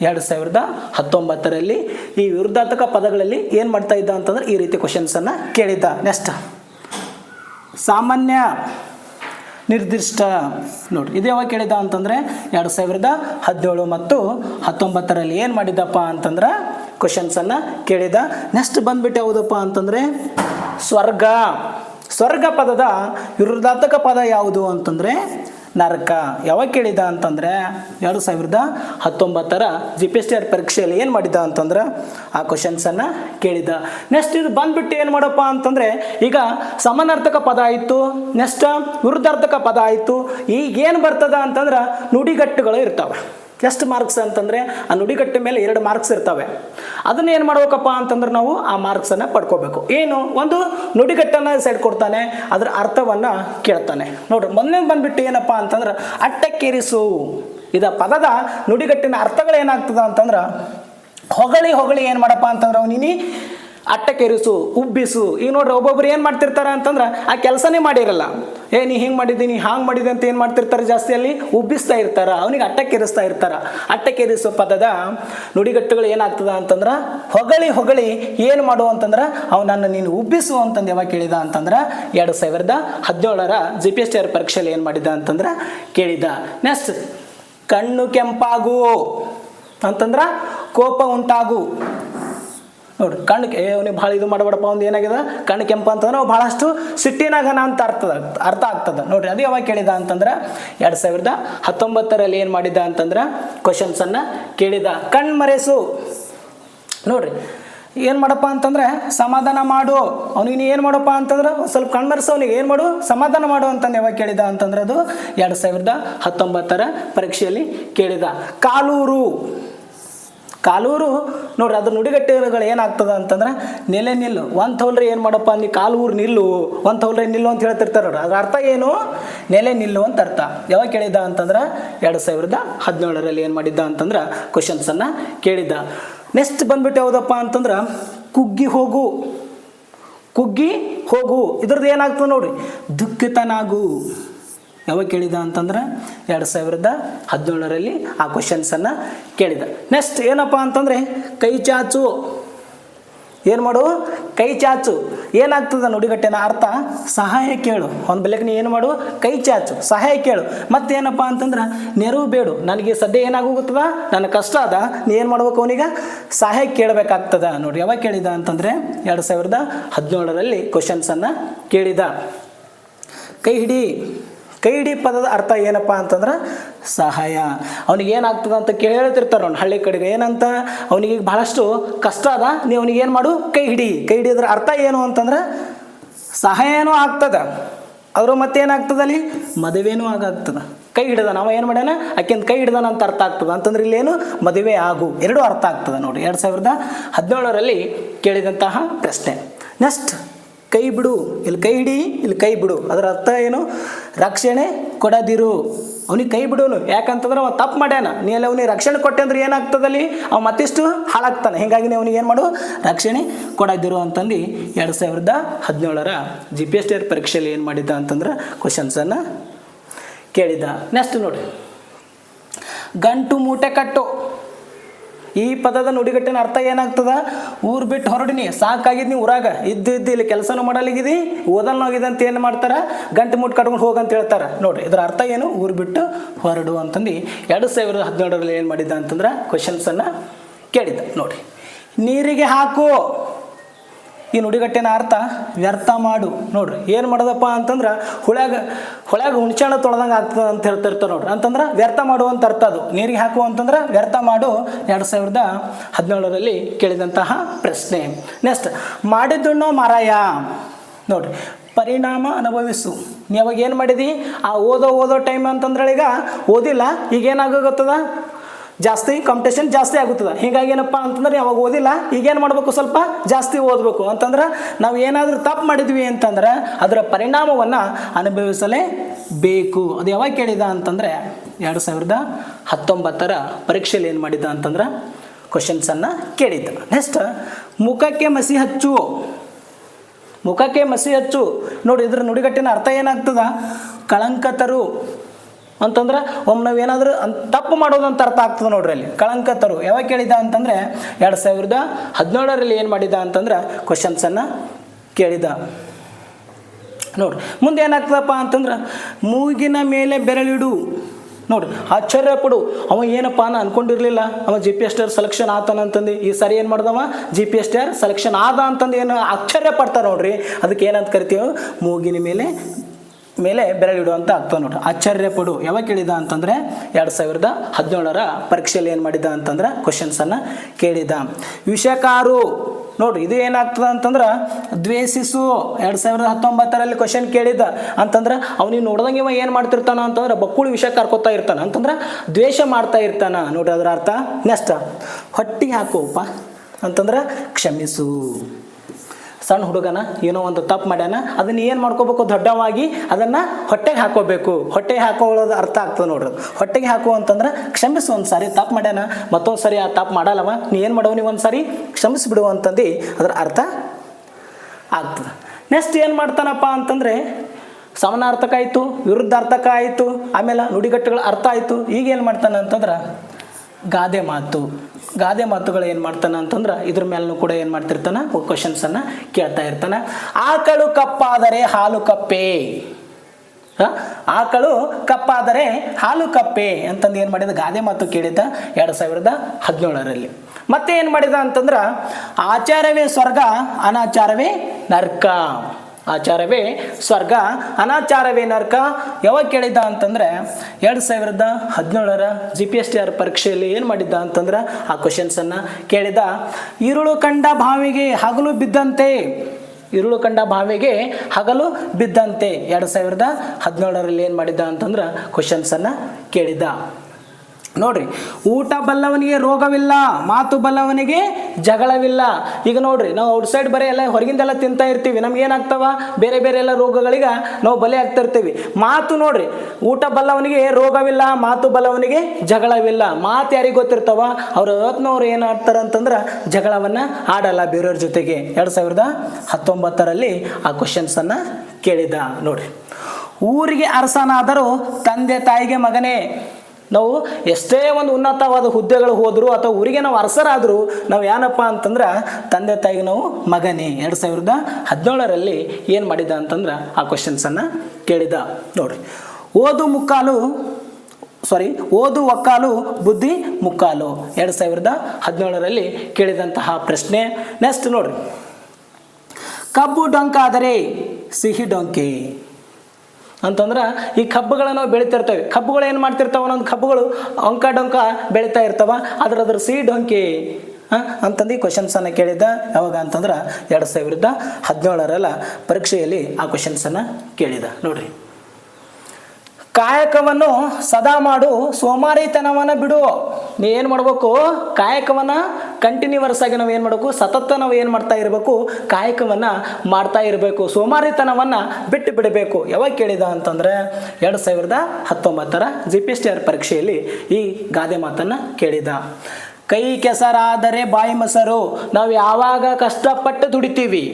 ಎರಡು ಸಾವಿರದ ಹತ್ತೊಂಬತ್ತರಲ್ಲಿ ಈ ವಿರುದ್ಧಾರ್ಥಕ ಪದಗಳಲ್ಲಿ ಏನು ಮಾಡ್ತಾ ಇದ್ದ ಅಂತಂದ್ರೆ ಈ ರೀತಿ ಕ್ವಶನ್ಸನ್ನು ಕೇಳಿದ್ದ. ನೆಕ್ಸ್ಟ್ ಸಾಮಾನ್ಯ, ನಿರ್ದಿಷ್ಟ. ನೋಡಿ, ಇದು ಯಾವಾಗ ಕೇಳಿದ ಅಂತಂದರೆ ಎರಡು ಸಾವಿರದ ಹದಿನೇಳು ಮತ್ತು ಹತ್ತೊಂಬತ್ತರಲ್ಲಿ ಏನು ಮಾಡಿದ್ದಪ್ಪ ಅಂತಂದ್ರೆ ಕ್ವಶನ್ಸನ್ನು ಕೇಳಿದ ನೆಕ್ಸ್ಟ್ ಬಂದ್ಬಿಟ್ಟು ಯಾವುದಪ್ಪ ಅಂತಂದರೆ, ಸ್ವರ್ಗ. ಸ್ವರ್ಗ ಪದದ ವಿರುದ್ಧಾರ್ಥಕ ಪದ ಯಾವುದು ಅಂತಂದರೆ ನರಕ. ಯಾವಾಗ ಕೇಳಿದ ಅಂತಂದರೆ ಎರಡು ಸಾವಿರದ ಹತ್ತೊಂಬತ್ತರ G P S T R ಪರೀಕ್ಷೆಯಲ್ಲಿ ಏನು ಮಾಡಿದ ಅಂತಂದ್ರೆ ಆ ಕ್ವಶನ್ಸನ್ನು ಕೇಳಿದ. ನೆಕ್ಸ್ಟ್ ಇದು ಬಂದ್ಬಿಟ್ಟು ಏನು ಮಾಡಪ್ಪ ಅಂತಂದರೆ ಈಗ ಸಮಾನಾರ್ಥಕ ಪದ ಆಯಿತು ನೆಕ್ಸ್ಟ್ ವಿರುದ್ಧಾರ್ಥಕ ಪದ ಆಯಿತು, ಈಗ ಏನು ಬರ್ತದ ಅಂತಂದ್ರೆ ನುಡಿಗಟ್ಟುಗಳು ಇರ್ತಾವೆ. ಎಷ್ಟು ಮಾರ್ಕ್ಸ್ ಅಂತಂದರೆ ಆ ನುಡಿಗಟ್ಟೆ ಮೇಲೆ ಎರಡು ಮಾರ್ಕ್ಸ್ ಇರ್ತವೆ. ಅದನ್ನ ಏನು ಮಾಡ್ಬೇಕಪ್ಪ ಅಂತಂದ್ರೆ ನಾವು ಆ ಮಾರ್ಕ್ಸನ್ನು ಪಡ್ಕೋಬೇಕು. ಏನು? ಒಂದು ನುಡಿಗಟ್ಟನ್ನು ಸೈಡ್ ಕೊಡ್ತಾನೆ, ಅದರ ಅರ್ಥವನ್ನು ಕೇಳ್ತಾನೆ. ನೋಡ್ರಿ ಮೊನ್ನೆ ಬಂದ್ಬಿಟ್ಟು ಏನಪ್ಪ ಅಂತಂದ್ರೆ ಅಟ್ಟಕ್ಕೇರಿಸು. ಇದ ಪದದ ನುಡಿಗಟ್ಟಿನ ಅರ್ಥಗಳು ಏನಾಗ್ತದ ಅಂತಂದ್ರೆ ಹೊಗಳಿ ಹೊಗಳಿ ಏನು ಮಾಡಪ್ಪ ಅಂತಂದ್ರೆ ಅವನಿನಿ ಅಟ್ಟಕ್ಕೆರಿಸು ಉಬ್ಬಿಸು. ಈಗ ನೋಡ್ರಿ ಒಬ್ಬೊಬ್ರು ಏನು ಮಾಡ್ತಿರ್ತಾರೆ ಅಂತಂದ್ರೆ ಆ ಕೆಲಸನೇ ಮಾಡಿರಲ್ಲ. ಏ, ನೀ ಹಿಂಗೆ ಮಾಡಿದ್ದೀನಿ ಹಾಂಗೆ ಮಾಡಿದೆ ಅಂತ ಏನು ಮಾಡ್ತಿರ್ತಾರೆ ಜಾಸ್ತಿ ಅಲ್ಲಿ? ಉಬ್ಬಿಸ್ತಾ ಇರ್ತಾರ. ಅವನಿಗೆ ಅಟ್ಟಕ್ಕೆರಿಸ್ತಾ ಇರ್ತಾರ. ಅಟ್ಟಕ್ಕೆರಿಸೋ ಪದದ ನುಡಿಗಟ್ಟುಗಳು ಏನಾಗ್ತದ ಅಂತಂದ್ರೆ, ಹೊಗಳಿ ಹೊಗಳಿ ಏನು ಮಾಡು ಅಂತಂದ್ರೆ, ಅವನನ್ನು ನೀನು ಉಬ್ಬಿಸು ಅಂತಂದು ಯಾವಾಗ ಕೇಳಿದ ಅಂತಂದ್ರೆ, ಎರಡು ಸಾವಿರದ ಹದಿನೇಳರ G P S T R ಪರೀಕ್ಷೆಯಲ್ಲಿ ಏನು ಮಾಡಿದ ಅಂತಂದ್ರೆ ಕೇಳಿದ. ನೆಕ್ಸ್ಟ್ ಕಣ್ಣು ಕೆಂಪಾಗು ಅಂತಂದ್ರೆ ಕೋಪ ಉಂಟಾಗು. ನೋಡ್ರಿ ಕಣ್ಣು ಅವ್ನಿಗೆ ಭಾಳ ಇದು ಮಾಡಬೇಡಪ್ಪ ಒಂದು ಏನಾಗಿದೆ ಕಣ್ಣು ಕೆಂಪು ಅಂತಂದ್ರೆ ಅವು ಭಾಳಷ್ಟು ಸಿಟ್ಟಿನಾಗನ ಅಂತ ಅರ್ಥದ ಅರ್ಥ ಆಗ್ತದೆ. ನೋಡ್ರಿ, ಅದು ಯಾವಾಗ ಕೇಳಿದ ಅಂತಂದ್ರೆ, ಎರಡು ಸಾವಿರದ ಹತ್ತೊಂಬತ್ತರಲ್ಲಿ ಏನು ಮಾಡಿದ ಅಂತಂದ್ರೆ ಕ್ವಶನ್ಸನ್ನು ಕೇಳಿದ. ಕಣ್ಣು ಮರೆಸು. ನೋಡ್ರಿ, ಏನು ಮಾಡಪ್ಪ ಅಂತಂದ್ರೆ, ಸಮಾಧಾನ ಮಾಡು. ಅವ್ನಿಗೆ ನೀ ಏನು ಮಾಡಪ್ಪ ಅಂತಂದ್ರೆ ಸ್ವಲ್ಪ ಕಣ್ಮರೆಸು ಅವನಿಗೆ ಏನು ಮಾಡು? ಸಮಾಧಾನ ಮಾಡು ಅಂತಂದು ಯಾವಾಗ ಕೇಳಿದ ಅಂತಂದ್ರೆ ಅದು ಎರಡು ಸಾವಿರದ ಹತ್ತೊಂಬತ್ತರ ಪರೀಕ್ಷೆಯಲ್ಲಿ ಕೇಳಿದ. ಕಾಲೂರು. ಕಾಲೂರು ನೋಡ್ರಿ, ಅದ್ರ ನುಡಿಗಟ್ಟುಗಳು ಏನಾಗ್ತದ ಅಂತಂದ್ರೆ, ನೆಲೆ ನಿಲ್ಲು. ಒಂದು ತೌಲ್ರಿ ಏನು ಮಾಡಪ್ಪ ನೀ ಕಾಲೂರು ನಿಲ್ಲು, ಒಂದು ತೌಲ್ರಿ ನಿಲ್ಲು ಅಂತ ಹೇಳ್ತಿರ್ತಾರೆ ನೋಡ್ರಿ. ಅದ್ರ ಅರ್ಥ ಏನು? ನೆಲೆ ನಿಲ್ಲು ಅಂತ ಅರ್ಥ. ಯಾವಾಗ ಕೇಳಿದ ಅಂತಂದ್ರೆ, ಎರಡು ಸಾವಿರದ ಹದಿನೇಳರಲ್ಲಿ ಏನು ಮಾಡಿದ್ದ ಅಂತಂದ್ರೆ ಕ್ವಶನ್ಸನ್ನು ಕೇಳಿದ್ದ. ನೆಕ್ಸ್ಟ್ ಬಂದ್ಬಿಟ್ಟು ಯಾವುದಪ್ಪ ಅಂತಂದ್ರೆ, ಕುಗ್ಗಿ ಹೋಗು. ಕುಗ್ಗಿ ಹೋಗು. ಇದ್ರದ್ದು ಏನಾಗ್ತದೆ ನೋಡ್ರಿ? ದುಃಖಿತನಾಗು. ಯಾವಾಗ ಕೇಳಿದ ಅಂತಂದ್ರೆ ಎರಡು ಸಾವಿರದ ಹದಿನೇಳರಲ್ಲಿ ಆ ಕ್ವಶನ್ಸನ್ನು ಕೇಳಿದ. ನೆಕ್ಸ್ಟ್ ಏನಪ್ಪ ಅಂತಂದರೆ ಕೈ ಚಾಚು. ಏನು ಮಾಡು? ಕೈ ಚಾಚು. ಏನಾಗ್ತದ ನುಡಿಗಟ್ಟಿನ ಅರ್ಥ. ಸಹಾಯ ಕೇಳು. ಒಂದು ಬೆಲೆಗೆ ನೀ ಏನು ಮಾಡು? ಕೈ ಚಾಚು. ಸಹಾಯ ಕೇಳು. ಮತ್ತೇನಪ್ಪ ಅಂತಂದ್ರೆ ನೆರವು ಬೇಡು. ನನಗೆ ಸದ್ಯ ಏನಾಗೋಗುತ್ತದ? ನನ್ನ ಕಷ್ಟ ಅದ. ನೀ ಏನು ಮಾಡ್ಬೇಕು ಅವನಿಗೆ? ಸಹಾಯ ಕೇಳಬೇಕಾಗ್ತದ. ನೋಡಿ, ಯಾವಾಗ ಕೇಳಿದ ಅಂತಂದರೆ ಎರಡು ಸಾವಿರದ ಹದಿನೇಳರಲ್ಲಿ ಕ್ವಶನ್ಸನ್ನು ಕೇಳಿದ. ಕೈ ಹಿಡಿ. ಕೈ ಹಿಡಿ ಪದದ ಅರ್ಥ ಏನಪ್ಪ ಅಂತಂದ್ರೆ ಸಹಾಯ. ಅವನಿಗೆ ಏನಾಗ್ತದೆ ಅಂತ ಕೇಳ್ತಿರ್ತಾರ ಅವ್ನು ಹಳ್ಳಿ ಕಡೆಗೆ. ಏನಂತ? ಅವನಿಗೆ ಬಹಳಷ್ಟು ಕಷ್ಟ ಅದ. ನೀ ಅವನಿಗೆ ಏನು ಮಾಡು? ಕೈ ಹಿಡಿ ಕೈ ಹಿಡಿಯೋದ್ರ ಅರ್ಥ ಏನು ಅಂತಂದ್ರೆ ಸಹಾಯನೂ ಆಗ್ತದ. ಅದ್ರ ಮತ್ತೇನಾಗ್ತದೆ ಅಲ್ಲಿ? ಮದುವೆನೂ ಆಗಾಗ್ತದ. ಕೈ ಹಿಡ್ದಾನ. ಅವ ಏನು ಮಾಡ್ಯಾನ? ಆಕೆಂದು ಕೈ ಹಿಡ್ದಾನ ಅಂತ ಅರ್ಥ ಆಗ್ತದೆ. ಅಂತಂದ್ರೆ ಇಲ್ಲೇನು ಮದುವೆ ಆಗು. ಎರಡೂ ಅರ್ಥ ಆಗ್ತದೆ ನೋಡಿ. ಎರಡು ಸಾವಿರದ ಹದಿನೇಳರಲ್ಲಿ ಕೇಳಿದಂತಹ ಪ್ರಶ್ನೆ. ನೆಕ್ಸ್ಟ್ ಕೈ ಬಿಡು, ಇಲ್ಲಿ ಕೈ ಹಿಡಿ, ಇಲ್ಲಿ ಕೈ ಬಿಡು. ಅದರ ಅರ್ಥ ಏನು? ರಕ್ಷಣೆ ಕೊಡದಿರು. ಅವನಿಗೆ ಕೈ ಬಿಡೋನು. ಯಾಕಂತಂದ್ರೆ ಅವ ತಪ್ಪು ಮಾಡ್ಯಾನ. ನೀ ಎಲ್ಲ ಅವನಿಗೆ ರಕ್ಷಣೆ ಕೊಟ್ಟೆ ಅಂದ್ರೆ ಏನಾಗ್ತದಲ್ಲಿ ಅವ ಮತ್ತಿಷ್ಟು ಹಾಳಾಗ್ತಾನೆ. ಹೀಗಾಗಿ ಅವನಿಗೆ ಏನು ಮಾಡು? ರಕ್ಷಣೆ ಕೊಡದಿರು ಅಂತಂದು ಎರಡು ಸಾವಿರದ ಹದಿನೇಳರ G P S T R ಪರೀಕ್ಷೆಯಲ್ಲಿ ಏನು ಮಾಡಿದ್ದ ಅಂತಂದ್ರೆ ಕ್ವಶನ್ಸನ್ನು ಕೇಳಿದ್ದ. ನೆಕ್ಸ್ಟ್ ನೋಡಿ. ಗಂಟು ಮೂಟೆ ಕಟ್ಟು. ಈ ಪದದ ನುಡಿಗಟ್ಟಿನ ಅರ್ಥ ಏನಾಗ್ತದ? ಊರು ಬಿಟ್ಟು ಹೊರಡಿನಿ ಸಾಕಾಗಿದ್ನಿ ಊರಾಗ. ಇದ್ದು ಇದ್ದು ಇಲ್ಲಿ ಕೆಲಸನೂ ಮಾಡಲಿಗಿದಿ ಓದಲ್ನೂ ಆಗಿದೆ ಅಂತ ಏನು ಮಾಡ್ತಾರ? ಗಂಟೆ ಮುಟ್ಟು ಕಟ್ಕೊಂಡು ಹೋಗಂತ ಹೇಳ್ತಾರೆ. ನೋಡ್ರಿ, ಇದರ ಅರ್ಥ ಏನು? ಊರು ಬಿಟ್ಟು ಹೊರಡು ಅಂತಂದು. ಎರಡು ಸಾವಿರದ ಹದಿನೇಳರಲ್ಲಿ ಏನು ಮಾಡಿದ್ದ ಅಂತಂದ್ರೆ ಕ್ವಶನ್ಸನ್ನು ಕೇಳಿದ್ದ. ನೋಡಿ ನೀರಿಗೆ ಹಾಕು. ಈ ನುಡಿಗಟ್ಟಿನ ಅರ್ಥ, ವ್ಯರ್ಥ ಮಾಡು. ನೋಡ್ರಿ, ಏನು ಮಾಡೋದಪ್ಪ ಅಂತಂದ್ರೆ ಹುಳ್ಯಾಗ ಹುಳ್ಯಾಗ ಹುಣ್ಚಾಣ ತೊಳೆದಂಗೆ ಆಗ್ತದೆ ಅಂತ ಹೇಳ್ತಿರ್ತಾರೆ ನೋಡ್ರಿ. ಅಂತಂದ್ರೆ ವ್ಯರ್ಥ ಮಾಡುವಂಥ ಅರ್ಥ ಅದು. ನೀರಿಗೆ ಹಾಕು ಅಂತಂದ್ರೆ ವ್ಯರ್ಥ ಮಾಡು. ಎರಡು ಸಾವಿರದ ಹದಿನೇಳರಲ್ಲಿ ಕೇಳಿದಂತಹ ಪ್ರಶ್ನೆ. ನೆಕ್ಸ್ಟ್ ಮಾಡಿದ್ದುಣ್ಣೋ ಮಾರಾಯ? ನೋಡ್ರಿ, ಪರಿಣಾಮ ಅನುಭವಿಸು. ನೀವಾಗ ಏನು ಮಾಡಿದಿ? ಆ ಓದೋ ಓದೋ ಟೈಮ್ ಅಂತಂದ್ರೆ ಈಗ ಓದಿಲ್ಲ ಈಗ ಏನಾಗೋಗತ್ತದ ಜಾಸ್ತಿ ಕಾಂಪಿಟೇಷನ್ ಜಾಸ್ತಿ ಆಗುತ್ತದೆ. ಹೀಗಾಗಿ ಏನಪ್ಪ ಅಂತಂದ್ರೆ ಯಾವಾಗ ಓದಿಲ್ಲ ಈಗೇನು ಮಾಡಬೇಕು ಸ್ವಲ್ಪ ಜಾಸ್ತಿ ಓದಬೇಕು. ಅಂತಂದ್ರೆ ನಾವು ಏನಾದರೂ ತಪ್ಪು ಮಾಡಿದ್ವಿ ಅಂತಂದ್ರೆ ಅದರ ಪರಿಣಾಮವನ್ನು ಅನುಭವಿಸಲೇ ಬೇಕು. ಅದು ಯಾವಾಗ ಕೇಳಿದ ಅಂತಂದರೆ ಎರಡು ಸಾವಿರದ ಹತ್ತೊಂಬತ್ತರ ಪರೀಕ್ಷೆಯಲ್ಲಿ ಏನು ಮಾಡಿದ್ದ ಅಂತಂದ್ರೆ ಕ್ವಶನ್ಸನ್ನು ಕೇಳಿದ್ದ. ನೆಕ್ಸ್ಟ್ ಮುಖಕ್ಕೆ ಮಸಿ ಹಚ್ಚು ಮುಖಕ್ಕೆ ಮಸಿ ಹಚ್ಚು. ನೋಡಿ, ಇದ್ರ ನುಡಿಗಟ್ಟಿನ ಅರ್ಥ ಏನಾಗ್ತದ? ಕಳಂಕ ತರು. ಅಂತಂದ್ರೆ ಒಮ್ಮೆ ನಾವು ಏನಾದರೂ ತಪ್ಪು ಮಾಡೋದಂತ ಅಂತ ಅರ್ಥ ಆಗ್ತದೆ ನೋಡ್ರಿ ಅಲ್ಲಿ. ಕಳಂಕ ತರು ಯಾವಾಗ ಕೇಳಿದ ಅಂತಂದ್ರೆ ಎರಡು ಸಾವಿರದ ಹದಿನೇಳರಲ್ಲಿ ಏನು ಮಾಡಿದ ಅಂತಂದ್ರೆ ಕ್ವಶನ್ಸನ್ನು ಕೇಳಿದ. ನೋಡ್ರಿ, ಮುಂದೆ ಏನಾಗ್ತದಪ್ಪ ಅಂತಂದ್ರೆ ಮೂಗಿನ ಮೇಲೆ ಬೆರಳಿಡು. ನೋಡ್ರಿ, ಆಶ್ಚರ್ಯ ಪಡು. ಅವ ಏನಪ್ಪ ಅನ್ನ ಅನ್ಕೊಂಡಿರ್ಲಿಲ್ಲ. ಅವ G P S T R selection ಆತನ ಅಂತಂದು. ಈ ಸರಿ ಏನು ಮಾಡ್ದವ? G P S T R selection ಆದ ಅಂತಂದು ಏನು ಆಶ್ಚರ್ಯ ಪಡ್ತಾರೆ ನೋಡ್ರಿ. ಅದಕ್ಕೆ ಏನಂತ ಕರಿತೀವಿ? ಮೂಗಿನ ಮೇಲೆ ಮೇಲೆ ಬೆರಳಿಡು ಅಂತ ಆಗ್ತದೆ ನೋಡಿ. ಆಶ್ಚರ್ಯ ಪಡು. ಯಾವಾಗ ಕೇಳಿದ ಅಂತಂದರೆ ಎರಡು ಸಾವಿರದ ಹದಿನೇಳರ ಪರೀಕ್ಷೆಯಲ್ಲಿ ಏನು ಮಾಡಿದ ಅಂತಂದ್ರೆ ಕ್ವಶನ್ಸನ್ನು ಕೇಳಿದ. ವಿಷಕಾರು. ನೋಡ್ರಿ ಇದು ಏನಾಗ್ತದ ಅಂತಂದ್ರೆ ದ್ವೇಷಿಸು. ಎರಡು ಸಾವಿರದ ಹತ್ತೊಂಬತ್ತರಲ್ಲಿ ಕ್ವಶನ್ ಕೇಳಿದ್ದ ಅಂತಂದ್ರೆ ಅವ್ನಿಗೆ ನೋಡ್ದಂಗೆ ಇವ ಏನು ಮಾಡ್ತಿರ್ತಾನ ಅಂತಂದ್ರೆ ಬಕ್ಕುಳು ವಿಷ ಕರ್ಕೋತಾ ಇರ್ತಾನ. ಅಂತಂದ್ರೆ ದ್ವೇಷ ಮಾಡ್ತಾ ಇರ್ತಾನ. ನೋಡ್ರಿ ಅದರ ಅರ್ಥ? ನೆಕ್ಸ್ಟ್. ಹೊಟ್ಟಿಗೆ ಹಾಕೋಪ್ಪ. ಅಂತಂದ್ರೆ ಕ್ಷಮಿಸು. ಸಣ್ಣ ಹುಡುಗನ ಏನೋ ಒಂದು ತಪ್ಪು ಮಾಡ್ಯಾನ, ಅದನ್ನ ಏನು ಮಾಡ್ಕೋಬೇಕು? ದೊಡ್ಡವಾಗಿ ಅದನ್ನು ಹೊಟ್ಟೆಗೆ ಹಾಕೋಬೇಕು. ಹೊಟ್ಟೆಗೆ ಹಾಕೊಳ್ಳೋದು ಅರ್ಥ ಆಗ್ತದೆ ನೋಡ್ರಿ ಹೊಟ್ಟೆಗೆ ಹಾಕು ಅಂತಂದ್ರೆ ಕ್ಷಮಿಸು ಒಂದು ಸಾರಿ ತಪ್ಪು ಮಾಡ್ಯಾನ ಮತ್ತೊಂದು ಸಾರಿ ಆ ತಪ್ಪು ಮಾಡಲ್ಲವ, ನೀ ಏನು ಮಾಡವ ನೀವು ಒಂದು ಸಾರಿ ಕ್ಷಮಿಸಿಬಿಡು ಅಂತಂದು, ಅದರ ಅರ್ಥ ಆಗ್ತದೆ. ನೆಕ್ಸ್ಟ್ ಏನು ಮಾಡ್ತಾನಪ್ಪ ಅಂತಂದರೆ, ಸಮಾನಾರ್ಥಕ ಆಯಿತು, ವಿರುದ್ಧಾರ್ಥಕ ಆಯಿತು, ಆಮೇಲೆ ನುಡಿಗಟ್ಟುಗಳ ಅರ್ಥ ಆಯಿತು, ಈಗ ಏನು ಮಾಡ್ತಾನೆ ಅಂತಂದ್ರೆ ಗಾದೆ ಮಾತು. ಗಾದೆ ಮಾತುಗಳು ಏನು ಮಾಡ್ತಾನೆ ಅಂತಂದ್ರೆ ಇದ್ರ ಮೇಲೂ ಕೂಡ ಏನು ಮಾಡ್ತಿರ್ತಾನೆ? ಕ್ವಶನ್ಸನ್ನು ಕೇಳ್ತಾ ಇರ್ತಾನೆ. ಆಕಳು ಕಪ್ಪಾದರೆ ಹಾಲು ಕಪ್ಪೆ. ಆಕಳು ಕಪ್ಪಾದರೆ ಹಾಲು ಕಪ್ಪೆ ಅಂತಂದು ಏನು ಮಾಡಿದ? ಗಾದೆ ಮಾತು ಕೇಳಿದ ಎರಡು ಸಾವಿರದ ಹದಿನೇಳರಲ್ಲಿ. ಮತ್ತೆ ಏನು ಮಾಡಿದ ಅಂತಂದ್ರೆ, ಆಚಾರವೇ ಸ್ವರ್ಗ, ಅನಾಚಾರವೇ ನರ್ಕ. ಆಚಾರವೇ ಸ್ವರ್ಗ, ಅನಾಚಾರವೇ ನರ್ಕ. ಯಾವಾಗ ಕೇಳಿದ್ದ ಅಂತಂದ್ರೆ ಎರಡು ಸಾವಿರದ ಹದಿನೇಳರ G P S T R ಪರೀಕ್ಷೆಯಲ್ಲಿ ಏನು ಮಾಡಿದ್ದ ಅಂತಂದ್ರೆ ಆ ಕ್ವಶನ್ಸನ್ನು ಕೇಳಿದ ಈರುಳು ಕಂಡ ಭಾವಿಗೆ ಹಗಲು ಬಿದ್ದಂತೆ, ಇರುಳು ಕಂಡ ಬಾವಿಗೆ ಹಗಲು ಬಿದ್ದಂತೆ. ಎರಡು ಸಾವಿರದ ಹದಿನೇಳರಲ್ಲಿ ಏನು ಮಾಡಿದ್ದ ಅಂತಂದ್ರೆ ಕ್ವಶನ್ಸನ್ನು ಕೇಳಿದ್ದ. ನೋಡ್ರಿ, ಊಟ ಬಲ್ಲವನಿಗೆ ರೋಗವಿಲ್ಲ, ಮಾತು ಬಲ್ಲವನಿಗೆ ಜಗಳವಿಲ್ಲ. ಈಗ ನೋಡ್ರಿ, ನಾವು ಔಟ್ಸೈಡ್ ಬರೀ ಎಲ್ಲ ಹೊರಗಿಂದೆಲ್ಲ ತಿಂತಾ ಇರ್ತೀವಿ, ನಮ್ಗೆ ಏನಾಗ್ತಾವ? ಬೇರೆ ಬೇರೆ ಎಲ್ಲ ರೋಗಗಳಿಗೆ ನಾವು ಬಲೆ ಆಗ್ತಾ ಇರ್ತೀವಿ. ಮಾತು ನೋಡ್ರಿ, ಊಟ ಬಲ್ಲವನಿಗೆ ರೋಗವಿಲ್ಲ, ಮಾತು ಬಲ್ಲವನಿಗೆ ಜಗಳವಿಲ್ಲ. ಮಾತು ಯಾರಿಗೆ ಗೊತ್ತಿರ್ತಾವ? ಅವ್ರ ಇವತ್ತಿನವ್ರು ಏನು ಆಡ್ತಾರೆ ಅಂತಂದ್ರೆ ಜಗಳವನ್ನು ಆಡಲ್ಲ ಬೇರೆಯವ್ರ ಜೊತೆಗೆ. ಎರಡು ಸಾವಿರದ ಹತ್ತೊಂಬತ್ತರಲ್ಲಿ ಆ ಕ್ವಶನ್ಸನ್ನು ಕೇಳಿದ ನೋಡ್ರಿ. ಊರಿಗೆ ಅರಸನಾದರೂ ತಂದೆ ತಾಯಿಗೆ ಮಗನೇ ನಾವು ಎಷ್ಟೇ ಒಂದು ಉನ್ನತವಾದ ಹುದ್ದೆಗಳು ಹೋದರೂ ಅಥವಾ ಊರಿಗೆ ನಾವು ಅರಸರಾದರೂ ನಾವು ಏನಪ್ಪ ಅಂತಂದ್ರೆ ತಂದೆ ತಾಯಿಗೆ ನಾವು ಮಗನೇ. ಎರಡು ಸಾವಿರದ ಹದಿನೇಳರಲ್ಲಿ ಏನು ಮಾಡಿದ ಅಂತಂದ್ರೆ ಆ ಕ್ವಶನ್ಸನ್ನು ಕೇಳಿದ. ನೋಡ್ರಿ. ಓದು ಮುಕ್ಕಾಲು ಸಾರಿ ಓದು ಒಕ್ಕಾಲು, ಬುದ್ಧಿ ಮುಕ್ಕಾಲು. ಎರಡು ಸಾವಿರದ ಹದಿನೇಳರಲ್ಲಿ ಕೇಳಿದಂತಹ ಪ್ರಶ್ನೆ. ನೆಕ್ಸ್ಟ್ ನೋಡ್ರಿ. ಕಬ್ಬು ಡೊಂಕಾದರೆ ಸಿಹಿ ಡೊಂಕೆ. ಅಂತಂದ್ರೆ ಈ ಕಬ್ಬುಗಳನ್ನ ನಾವು ಬೆಳಿತಿರ್ತೇವೆ. ಕಬ್ಬುಗಳು ಏನು ಮಾಡ್ತಿರ್ತಾವೆ ಒಂದೊಂದು ಕಬ್ಬುಗಳು ಅಂಕ ಡೊಂಕ ಬೆಳೀತಾ ಇರ್ತಾವ. ಅದ್ರ ಅದ್ರ ಸಿ ಡೊಂಕಿ ಹಾಂ, ಅಂತಂದು ಕ್ವಶನ್ಸನ್ನು ಕೇಳಿದ್ದ. ಯಾವಾಗ ಅಂತಂದ್ರೆ ಎರಡು ಸಾವಿರದ ಹದಿನೇಳರಲ್ಲ ಪರೀಕ್ಷೆಯಲ್ಲಿ ಆ ಕ್ವಶನ್ಸನ್ನು ಕೇಳಿದ. ನೋಡ್ರಿ. ಕಾಯಕವನ್ನು ಸದಾ ಮಾಡು, ಸೋಮಾರಿತನವನ್ನು ಬಿಡು. ನೀ ಏನು ಮಾಡಬೇಕು? ಕಾಯಕವನ್ನು ಕಂಟಿನ್ಯೂವರ್ಸ್ ಆಗಿ ನಾವು ಏನು ಮಾಡಬೇಕು? ಸತತ ನಾವು ಏನು ಮಾಡ್ತಾ ಇರಬೇಕು? ಕಾಯಕವನ್ನು ಮಾಡ್ತಾ ಇರಬೇಕು. ಸೋಮಾರಿತನವನ್ನು ಬಿಟ್ಟು ಬಿಡಬೇಕು. ಯಾವಾಗ ಕೇಳಿದ ಅಂತಂದರೆ ಎರಡು ಸಾವಿರದ ಹತ್ತೊಂಬತ್ತರ G P S T R ಪರೀಕ್ಷೆಯಲ್ಲಿ ಈ ಗಾದೆ ಮಾತನ್ನು ಕೇಳಿದ. ಕೈ ಕೆಸರಾದರೆ ಬಾಯಿ ಮೊಸರು. ನಾವು ಯಾವಾಗ ಕಷ್ಟಪಟ್ಟು ದುಡಿತೀವಿ?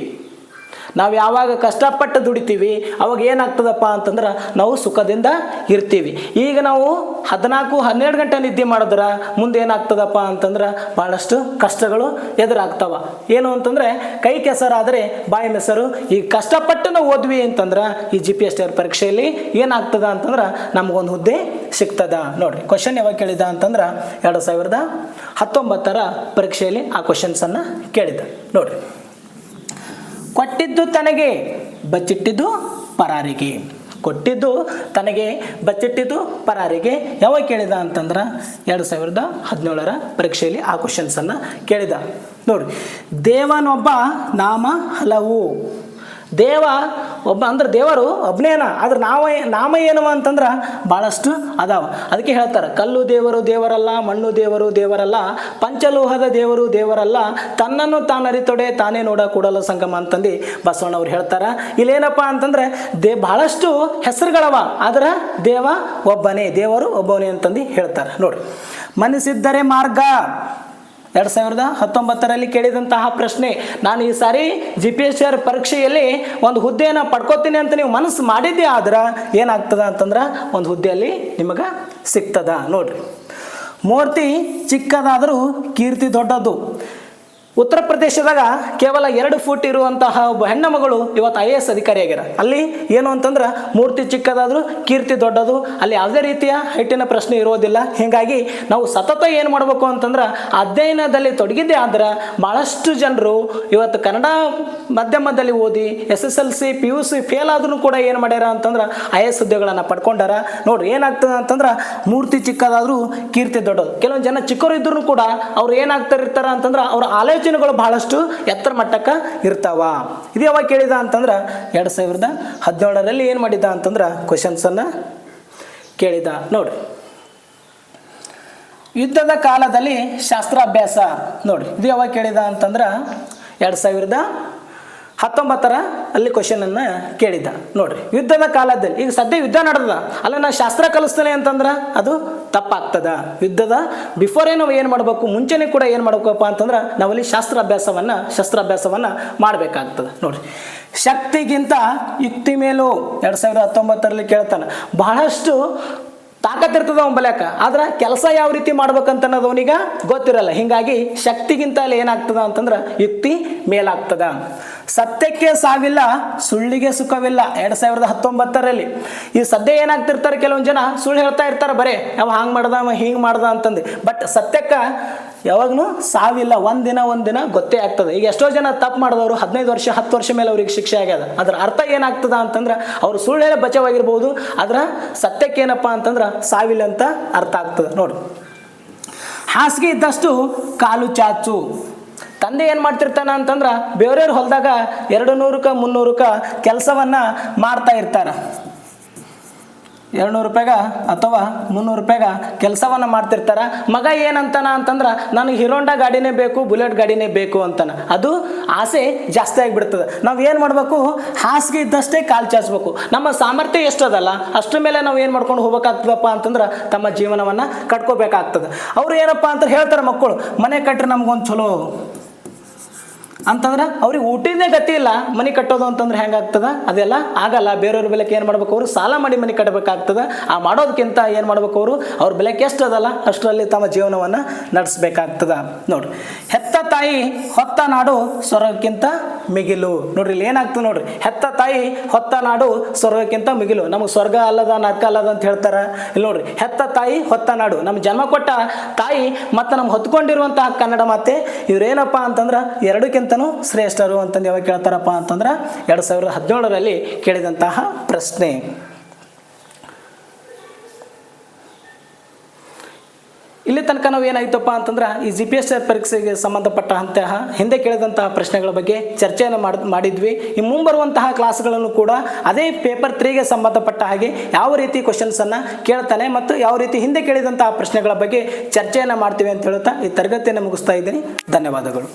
ನಾವು ಯಾವಾಗ ಕಷ್ಟಪಟ್ಟು ದುಡಿತೀವಿ, ಅವಾಗ ಏನಾಗ್ತದಪ್ಪ ಅಂತಂದ್ರೆ ನಾವು ಸುಖದಿಂದ ಇರ್ತೀವಿ. ಈಗ ನಾವು ಹದಿನಾಲ್ಕು, ಹನ್ನೆರಡು ಗಂಟೆ ನಿದ್ದೆ ಮಾಡಿದ್ರೆ, ಮುಂದೆ ಏನಾಗ್ತದಪ್ಪ ಅಂತಂದ್ರೆ ಭಾಳಷ್ಟು ಕಷ್ಟಗಳು ಎದುರಾಗ್ತವ. ಏನು ಅಂತಂದರೆ, ಕೈ ಕೆಸರಾದರೆ ಬಾಯಿ ಮೆಸರು. ಈಗ ಕಷ್ಟಪಟ್ಟು ನಾವು ಓದ್ವಿ ಅಂತಂದ್ರೆ, ಈ G P S T R ಪರೀಕ್ಷೆಯಲ್ಲಿ ಏನಾಗ್ತದ ಅಂತಂದ್ರೆ ನಮಗೊಂದು ಹುದ್ದೆ ಸಿಗ್ತದ. ನೋಡ್ರಿ ಕ್ವಶನ್ ಯಾವಾಗ ಕೇಳಿದ ಅಂತಂದ್ರೆ, ಎರಡು ಸಾವಿರದ ಹತ್ತೊಂಬತ್ತರ ಪರೀಕ್ಷೆಯಲ್ಲಿ ಆ ಕ್ವಶನ್ಸನ್ನು ಕೇಳಿದ. ನೋಡ್ರಿ. ಕೊಟ್ಟಿದ್ದು ತನಗೆ, ಬಚ್ಚಿಟ್ಟಿದ್ದು ಪರಾರಿಗೆ. ಕೊಟ್ಟಿದ್ದು ತನಗೆ, ಬಚ್ಚಿಟ್ಟಿದ್ದು ಪರಾರಿಗೆ. ಯಾವಾಗ ಕೇಳಿದ ಅಂತಂದ್ರೆ ಎರಡು ಸಾವಿರದ ಹದಿನೇಳರ ಪರೀಕ್ಷೆಯಲ್ಲಿ ಆ ಕ್ವಶನ್ಸನ್ನು ಕೇಳಿದ. ನೋಡಿ ದೇವನೊಬ್ಬ ನಾಮ ಹಲವು. ದೇವ ಒಬ್ಬ ಅಂದ್ರೆ ದೇವರು ಒಬ್ಬನೇನ ಆದ್ರೆ ನಾವ, ನಾಮ ಏನು ಅಂತಂದ್ರೆ ಭಾಳಷ್ಟು ಅದಾವ. ಅದಕ್ಕೆ ಹೇಳ್ತಾರೆ, ಕಲ್ಲು ದೇವರು ದೇವರಲ್ಲ, ಮಣ್ಣು ದೇವರು ದೇವರಲ್ಲ, ಪಂಚಲೋಹದ ದೇವರು ದೇವರಲ್ಲ, ತನ್ನನ್ನು ತಾನರಿತೊಡೆ ತಾನೇ ನೋಡ ಕೂಡಲ ಸಂಗಮ ಅಂತಂದು ಬಸವಣ್ಣವ್ರು ಹೇಳ್ತಾರೆ. ಇಲ್ಲೇನಪ್ಪ ಅಂತಂದ್ರೆ ದೇ ಬಹಳಷ್ಟು ಹೆಸರುಗಳವ, ಆದ್ರೆ ದೇವ ಒಬ್ಬನೇ, ದೇವರು ಒಬ್ಬನೇ ಅಂತಂದು ಹೇಳ್ತಾರೆ. ನೋಡಿ ಮನಸ್ಸಿದ್ದರೆ ಮಾರ್ಗ ಎರಡು ಸಾವಿರದ ಹತ್ತೊಂಬತ್ತರಲ್ಲಿ ಕೇಳಿದಂತಹ ಪ್ರಶ್ನೆ, ನಾನು ಈ ಸಾರಿ ಜಿ ಪಿ ಎಸ್ ಆರ್ ಪರೀಕ್ಷೆಯಲ್ಲಿ ಒಂದು ಹುದ್ದೆಯನ್ನು ಪಡ್ಕೋತೀನಿ ಅಂತ ನೀವು ಮನಸ್ಸು ಮಾಡಿದ್ದೆ ಆದ್ರೆ ಏನಾಗ್ತದ ಅಂತಂದ್ರೆ ಒಂದು ಹುದ್ದೆಯಲ್ಲಿ ನಿಮಗೆ ಸಿಗ್ತದ. ನೋಡ್ರಿ, ಮೂರ್ತಿ ಚಿಕ್ಕದಾದರೂ ಕೀರ್ತಿ ದೊಡ್ಡದು. ಉತ್ತರ ಪ್ರದೇಶದಾಗ ಕೇವಲ ಎರಡು ಫೂಟ್ ಇರುವಂತಹ ಒಬ್ಬ ಹೆಣ್ಣು ಮಗಳು ಇವತ್ತು ಐ ಎ ಎಸ್ ಅಧಿಕಾರಿಯಾಗ್ಯಾರ ಅಲ್ಲಿ ಏನು ಅಂತಂದ್ರೆ ಮೂರ್ತಿ ಚಿಕ್ಕದಾದರೂ, ಕೀರ್ತಿ ದೊಡ್ಡದು, ಅಲ್ಲಿ ಯಾವುದೇ ರೀತಿಯ ಹೈಟಿನ ಪ್ರಶ್ನೆ ಇರೋದಿಲ್ಲ. ಹೀಗಾಗಿ ನಾವು ಸತತ ಏನು ಮಾಡಬೇಕು ಅಂತಂದ್ರೆ ಅಧ್ಯಯನದಲ್ಲಿ ತೊಡಗಿದ್ದೆ ಆದ್ರೆ ಭಾಳಷ್ಟು ಜನರು ಇವತ್ತು ಕನ್ನಡ ಮಾಧ್ಯಮದಲ್ಲಿ ಓದಿ, S S L C, P U C fail ಆದ್ರೂ ಕೂಡ ಏನು ಮಾಡ್ಯಾರ ಅಂತಂದ್ರೆ ಐ ಎಸ್ ಹುದ್ದೆಗಳನ್ನು ಪಡ್ಕೊಂಡಾರ. ನೋಡ್ರಿ ಏನಾಗ್ತದೆ ಅಂತಂದ್ರೆ ಮೂರ್ತಿ ಚಿಕ್ಕದಾದರೂ, ಕೀರ್ತಿ ದೊಡ್ಡದು. ಕೆಲವೊಂದು ಜನ ಚಿಕ್ಕವರು ಇದ್ರೂ ಕೂಡ ಅವ್ರು ಏನಾಗ್ತಾ ಇರ್ತಾರ ಅಂತಂದ್ರೆ ಅವ್ರ ಆಲೋಚನೆ ಮಾರ್ಜಿನ್ಗಳು ಬಹಳಷ್ಟು ಎತ್ತರ ಮಟ್ಟಕ್ಕೆ ಇರ್ತಾವ. ಇದು ಯಾವಾಗ ಕೇಳಿದ ಅಂತಂದ್ರೆ ಎರಡು ಸಾವಿರದ ಹದಿನೇಳರಲ್ಲಿ ಏನು ಮಾಡಿದ ಅಂತಂದ್ರೆ ಕ್ವಶನ್ಸನ್ನು ಕೇಳಿದ. ನೋಡಿ ಯುದ್ಧದ ಕಾಲದಲ್ಲಿ ಶಾಸ್ತ್ರಾಭ್ಯಾಸ ನೋಡಿ ಇದು ಯಾವಾಗ ಕೇಳಿದ ಅಂತಂದ್ರೆ ಎರಡು ಸಾವಿರದ ಹತ್ತೊಂಬತ್ತರ ಅಲ್ಲಿ ಕ್ವಶನನ್ನು ಕೇಳಿದ್ದ. ನೋಡ್ರಿ, ಯುದ್ಧದ ಕಾಲದಲ್ಲಿ, ಈಗ ಸದ್ಯ ಯುದ್ಧ ನಡೆದ ಅಲ್ಲ ನಾ ಶಾಸ್ತ್ರ ಕಲಿಸ್ತೇನೆ ಅಂತಂದ್ರೆ ಅದು ತಪ್ಪಾಗ್ತದ. ಯುದ್ಧದ ಬಿಫೋರೇ ನಾವು ಏನು ಮಾಡಬೇಕು, ಮುಂಚೆನೇ ಕೂಡ ಏನು ಮಾಡ್ಬೇಕಪ್ಪ ಅಂತಂದ್ರೆ ನಾವಲ್ಲಿ ಶಾಸ್ತ್ರಾಭ್ಯಾಸವನ್ನು, ಶಸ್ತ್ರಾಭ್ಯಾಸವನ್ನು ಮಾಡಬೇಕಾಗ್ತದೆ. ನೋಡ್ರಿ, ಶಕ್ತಿಗಿಂತ ಯುಕ್ತಿ ಮೇಲೂ. ಎರಡು ಸಾವಿರದ ಹತ್ತೊಂಬತ್ತರಲ್ಲಿ ಕೇಳ್ತಾನೆ, ಬಹಳಷ್ಟು ತಾಕತ್ತಿರ್ತದ ಅವ್ನ ಬಲ್ಯಾಕ. ಆದ್ರೆ ಕೆಲಸ ಯಾವ ರೀತಿ ಮಾಡ್ಬೇಕಂತ ಅನ್ನೋದು ಅವನಿಗೆ ಗೊತ್ತಿರಲ್ಲ. ಹಿಂಗಾಗಿ ಶಕ್ತಿಗಿಂತ ಅಲ್ಲಿ ಏನಾಗ್ತದ ಅಂತಂದ್ರೆ ಯುಕ್ತಿ ಮೇಲಾಗ್ತದ. ಸತ್ಯಕ್ಕೆ ಸಾವಿಲ್ಲ, ಸುಳ್ಳಿಗೆ ಸುಖವಿಲ್ಲ. ಎರಡು ಸಾವಿರದ ಹತ್ತೊಂಬತ್ತರಲ್ಲಿ ಈ ಸದ್ಯ ಏನಾಗ್ತಿರ್ತಾರೆ ಕೆಲವೊಂದು ಜನ ಸುಳ್ಳು ಹೇಳ್ತಾ ಇರ್ತಾರೆ, ಬರೇ ಅವ ಹಂಗೆ ಮಾಡ್ದ, ಅವ ಹಿಂಗೆ ಮಾಡ್ದ ಅಂತಂದು. ಬಟ್ ಸತ್ಯಕ್ಕೆ ಯಾವಾಗೂ ಸಾವಿಲ್ಲ, ಒಂದಿನ ಒಂದಿನ ಗೊತ್ತೇ ಆಗ್ತದೆ. ಈಗ ಎಷ್ಟೋ ಜನ ತಪ್ಪು ಮಾಡಿದವರು ಹದಿನೈದು ವರ್ಷ, ಹತ್ತು ವರ್ಷ ಮೇಲೆ ಅವ್ರಿಗೆ ಶಿಕ್ಷೆ ಆಗ್ಯದ. ಅದರ ಅರ್ಥ ಏನಾಗ್ತದ ಅಂತಂದ್ರೆ ಅವ್ರು ಸುಳ್ಳು ಹೇಳಿ ಬಚಾವಾಗಿರ್ಬೋದು ಆದ್ರೆ ಸತ್ಯಕ್ಕೆ ಏನಪ್ಪ ಅಂತಂದ್ರೆ ಸಾವಿಲ್ಲ ಅಂತ ಅರ್ಥ ಆಗ್ತದೆ. ನೋಡಿ. ಹಾಸಿಗೆ ಇದ್ದಷ್ಟು ಕಾಲು ಚಾಚು. ತಂದೆ ಏನು ಮಾಡ್ತಿರ್ತಾನ ಅಂತಂದ್ರೆ ಬೇರೆಯವ್ರ ಹೊಲದಾಗ ಎರಡು ನೂರಕ್ಕೆ, ಮುನ್ನೂರಕ್ಕೆ ಕೆಲಸವನ್ನು ಮಾಡ್ತಾ ಇರ್ತಾರೆ. ಎರಡು ನೂರು ರೂಪಾಯಿಗ ಅಥವಾ ಮುನ್ನೂರು ರೂಪಾಯಿಗ ಕೆಲಸವನ್ನು ಮಾಡ್ತಿರ್ತಾರ? ಮಗ ಏನಂತಾನ ಅಂತಂದ್ರೆ ನನಗೆ ಹಿರೋಂಡ ಗಾಡಿನೇ ಬೇಕು, ಬುಲೆಟ್ ಗಾಡಿನೇ ಬೇಕು ಅಂತಾನ. ಅದು ಆಸೆ ಜಾಸ್ತಿ ಆಗಿಬಿಡ್ತದೆ. ನಾವು ಏನು ಮಾಡಬೇಕು? ಹಾಸಿಗೆ ಇದ್ದಷ್ಟೇ ಕಾಲು ಚಾಚಬೇಕು. ನಮ್ಮ ಸಾಮರ್ಥ್ಯ ಎಷ್ಟದಲ್ಲ ಅಷ್ಟರ ಮೇಲೆ ನಾವು ಏನು ಮಾಡ್ಕೊಂಡು ಹೋಗ್ಬೇಕಾಗ್ತದಪ್ಪ ಅಂತಂದ್ರೆ ತಮ್ಮ ಜೀವನವನ್ನು ಕಟ್ಕೋಬೇಕಾಗ್ತದೆ. ಅವ್ರು ಏನಪ್ಪ ಅಂತ ಹೇಳ್ತಾರೆ ಮಕ್ಕಳು, ಮನೆ ಕಟ್ಟ್ರೆ ನಮ್ಗೊಂದು ಚಲೋ ಅಂತಂದ್ರೆ ಅವ್ರಿಗೆ ಊಟಿನೇ ಗತಿ ಇಲ್ಲ. ಮನೆ ಕಟ್ಟೋದು ಅಂತಂದ್ರೆ ಹೆಂಗಾಗ್ತದ ಅದೆಲ್ಲ ಆಗಲ್ಲ. ಬೇರೆಯವ್ರ ಬೆಲೆಗೆ ಏನು ಮಾಡ್ಬೇಕು ಅವರು? ಸಾಲ ಮಾಡಿ ಮನೆ ಕಟ್ಟಬೇಕಾಗ್ತದ ಆ ಮಾಡೋದಕ್ಕಿಂತ ಏನು ಮಾಡ್ಬೇಕು ಅವರು? ಅವ್ರ ಬೆಲೆಕ್ಕೆ ಎಷ್ಟು ಅದಲ್ಲ, ಅಷ್ಟರಲ್ಲಿ ತಮ್ಮ ಜೀವನವನ್ನು ನಡೆಸಬೇಕಾಗ್ತದ. ನೋಡ್ರಿ. ಹೆತ್ತ ತಾಯಿ ಹೊತ್ತ ನಾಡು ಸ್ವರ್ಗಕ್ಕಿಂತ ಮಿಗಿಲು. ನೋಡ್ರಿ, ಇಲ್ಲಿ ಏನಾಗ್ತದೆ ನೋಡ್ರಿ. ಹೆತ್ತ ತಾಯಿ ಹೊತ್ತ ನಾಡು ಸ್ವರ್ಗಕ್ಕಿಂತ ಮಿಗಿಲು. ನಮಗೆ ಸ್ವರ್ಗ ಅಲ್ಲದ, ನರ್ಕ ಅಲ್ಲದ ಅಂತ ಹೇಳ್ತಾರೆ. ಇಲ್ಲಿ ನೋಡ್ರಿ, ಹೆತ್ತ ತಾಯಿ ಹೊತ್ತ ನಾಡು. ನಮ್ಮ ಜನ್ಮ ಕೊಟ್ಟ ತಾಯಿ ಮತ್ತು ನಮ್ಗೆ ಹೊತ್ಕೊಂಡಿರುವಂತಹ ಕನ್ನಡ ಮಾತೆ, ಇವ್ರೇನಪ್ಪ ಅಂತಂದ್ರೆ ಶ್ರೇಷ್ಠರು ಅಂತಂದು ಯಾವಾಗ ಕೇಳ್ತಾರಪ್ಪ ಅಂತಂದ್ರೆ ಎರಡು ಸಾವಿರದ ಹದಿನೇಳರಲ್ಲಿ ಕೇಳಿದಂತಹ ಪ್ರಶ್ನೆ. ಇಲ್ಲಿ ತನಕ ನಾವು ಏನಾಯ್ತಪ್ಪ ಅಂತಂದ್ರೆ ಈ ಜಿ ಪಿ ಎಸ್ ಪರೀಕ್ಷೆಗೆ ಸಂಬಂಧಪಟ್ಟಂತಹ ಹಿಂದೆ ಕೇಳಿದಂತಹ ಪ್ರಶ್ನೆಗಳ ಬಗ್ಗೆ ಚರ್ಚೆಯನ್ನು ಮಾಡ್, ಮಾಡಿದ್ವಿ. ಈ ಮುಂಬರುವಂತಹ ಕ್ಲಾಸ್ಗಳನ್ನು ಕೂಡ ಅದೇ ಪೇಪರ್ ತ್ರೀಗೆ ಸಂಬಂಧಪಟ್ಟ ಹಾಗೆ ಯಾವ ರೀತಿ ಕ್ವಶನ್ಸನ್ನು ಕೇಳ್ತಾನೆ ಮತ್ತು ಯಾವ ರೀತಿ ಹಿಂದೆ ಕೇಳಿದಂತಹ ಪ್ರಶ್ನೆಗಳ ಬಗ್ಗೆ ಚರ್ಚೆಯನ್ನು ಮಾಡ್ತೀವಿ ಅಂತ ಹೇಳುತ್ತಾ ಈ ತರಗತಿಯನ್ನು ಮುಗಿಸ್ತಾ ಇದ್ದೀನಿ. ಧನ್ಯವಾದಗಳು.